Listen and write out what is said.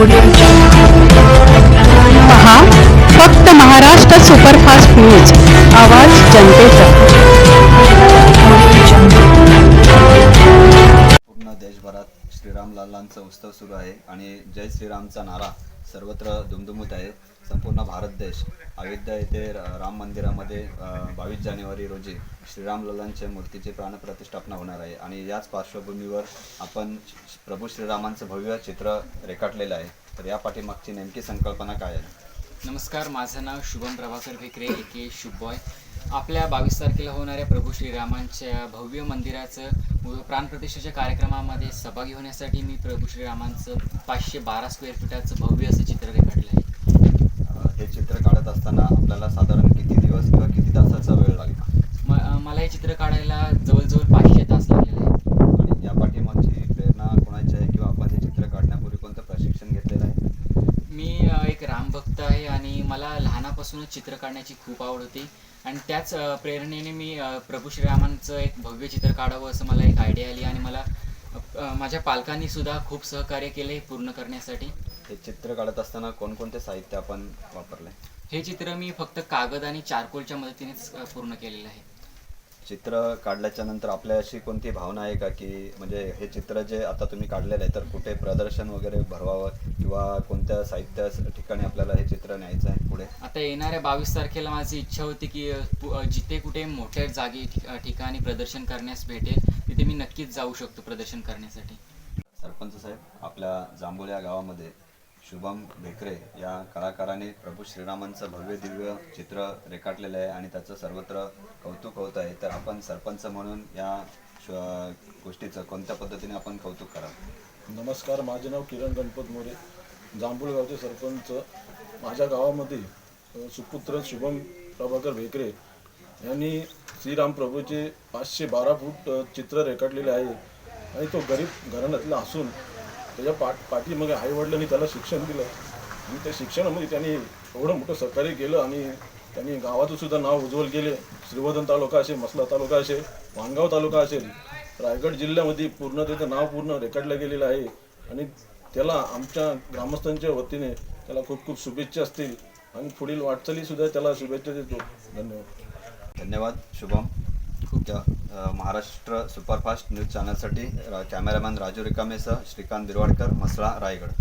पहा फक्त Maharashtra superfast news. आवाज जनतेचा. पूर्ण देशभरात श्रीरामलालांचा उत्सव सुरू आहे आणि जय श्रीरामचा नारा सर्वत्र दुमदुमत आहे. संपूर्ण भारत देश अयोध्या येथे राम मंदिरामध्ये बावीस जानेवारी रोजी श्रीराम ललांच्या मूर्तीची प्राणप्रतिष्ठापना होणार आहे. आणि याच पार्श्वभूमीवर आपण श- प्रभू श्रीरामांचं भव्य चित्र रेखाटलेलं आहे. तर या पाठीमागची नेमकी संकल्पना काय आहे? नमस्कार माझं नाव शुभम प्रभाकर भेकरे ए के शुभबॉय आपल्या बावीस तारखेला होणाऱ्या प्रभू श्रीरामांच्या भव्य मंदिराचं प्राणप्रतिष्ठेच्या कार्यक्रमामध्ये सहभागी होण्यासाठी मी प्रभू श्रीरामांचं पाचशे बारा स्क्वेअर फुटाचं भव्य असं चित्र रेखाटलं आहे. हे चित्र काढत असताना आपल्याला साधारण किती दिवस किंवा किती तासाचा वेळ लागला? म मला हे चित्र काढायला जवळजवळ पाचशे तास लागलेले आहेत आणि या पाठीमागची प्रेरणा कोणाची आहे किंवा आपण हे चित्र काढण्यापूर्वी कोणतं प्रशिक्षण घेतलेलं आहे मी अ, रामभक्त आहे आणि मला लहानापासूनच चित्र काढण्याची खूप आवड होती. आणि त्याच प्रेरणेने मी प्रभू श्रीरामांचं एक भव्य चित्र काढावं असं मला एक आयडिया आली आणि मला माझ्या पालकांनी सुद्धा खूप सहकार्य केले पूर्ण करण्यासाठी. हे चित्र काढत असताना कोणकोणते साहित्य आपण वापरले हे चित्र मी फक्त कागद आणि चारकोलच्या मदतीनेच पूर्ण केलेलं आहे. चित्र काढल्याच्या नंतर आपल्या अशी कोणती भावना आहे का की म्हणजे हे चित्र जे आता तुम्ही काढलेलं आहे तर कुठे प्रदर्शन वगैरे भरवावं किंवा कोणत्या साहित्य ठिकाणी आपल्याला हे चित्र न्यायचं आहे पुढे? आता येणाऱ्या बावीस तारखेला माझी इच्छा होती की जिथे कुठे मोठ्या जागी ठिकाणी प्रदर्शन करण्यास भेटेल तिथे मी नक्कीच जाऊ शकतो प्रदर्शन करण्यासाठी. सरपंच साहेब आपल्या जांभूळ या गावामध्ये शुभम भेकरे या कलाकाराने प्रभू श्रीरामांचं भव्य दिव्य चित्र रेखाटलेलं आहे आणि त्याचं सर्वत्र कौतुक होत आहे. तर आपण सरपंच म्हणून या श- गोष्टीचं कोणत्या पद्धतीने आपण कौतुक कराल? नमस्कार माझे नाव किरण गणपत मोरे जांभूळगावचे सरपंच. माझ्या गावामध्ये सुपुत्र शुभम प्रभाकर भेकरे यांनी श्रीराम प्रभूचे पाचशे बारा फूट चित्र रेखाटलेले आहे. आणि तो गरीब घराण्यातला असून त्याच्या पाठ पाठीमागे आईवडिलांनी त्याला शिक्षण दिलं. आणि त्या शिक्षणामध्ये त्यांनी एवढं मोठं सहकार्य केलं आणि त्यांनी गावाचं सुद्धा नाव उज्ज्वल केले. श्रीवर्धन तालुका असेल मसला तालुका असेल वाणगाव तालुका असेल रायगड जिल्ह्यामध्ये पूर्ण त्याचं नाव पूर्ण रेकॉर्डलं गेलेलं आहे. आणि त्याला आमच्या ग्रामस्थांच्या वतीने त्याला खूप खूप शुभेच्छा असतील. आणि पुढील वाटचालीसुद्धा त्याला शुभेच्छा देतो. धन्यवाद. धन्यवाद. शुभम. खूप महाराष्ट्र सुपरफास्ट न्यूज चॅनलसाठी रा- कॅमेरामॅन राजू रिकामेसह श्रीकांत बिरवाडकर म्हसळा रायगड.